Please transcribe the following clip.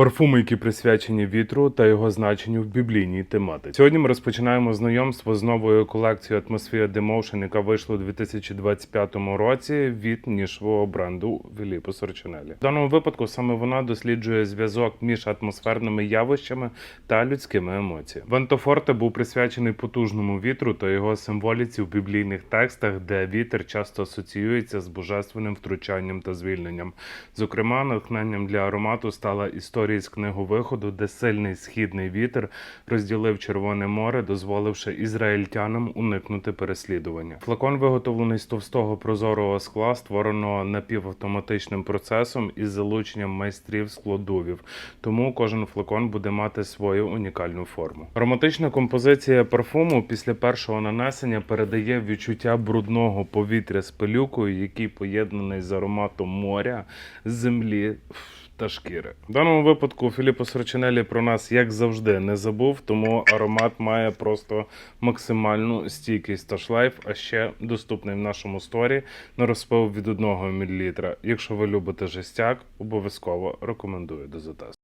Парфуми, які присвячені вітру та його значенню в біблійній тематиці. Сьогодні ми розпочинаємо знайомство з новою колекцією Atmosphere Demotion, яка вийшла у 2025 році від нішового бренду Filippo Sorcinelli. В даному випадку саме вона досліджує зв'язок між атмосферними явищами та людськими емоціями. Вентофорте був присвячений потужному вітру та його символіці в біблійних текстах, де вітер часто асоціюється з божественним втручанням та звільненням. Зокрема, натхненням для аромату стала історія з книгу виходу, де сильний східний вітер розділив Червоне море, дозволивши ізраїльтянам уникнути переслідування. Флакон виготовлений з товстого прозорого скла, створеного напівавтоматичним процесом із залученням майстрів складувів. Тому кожен флакон буде мати свою унікальну форму. Ароматична композиція парфуму після першого нанесення передає відчуття брудного повітря з пилюкою, який поєднаний з ароматом моря, землі та шкіри. В даному випадку Філіппо Сорчинелі про нас, як завжди, не забув, тому аромат має просто максимальну стійкість та шлейф, а ще доступний в нашому сторі на розпил від 1 мл. Якщо ви любите жестяк, обов'язково рекомендую до затесту.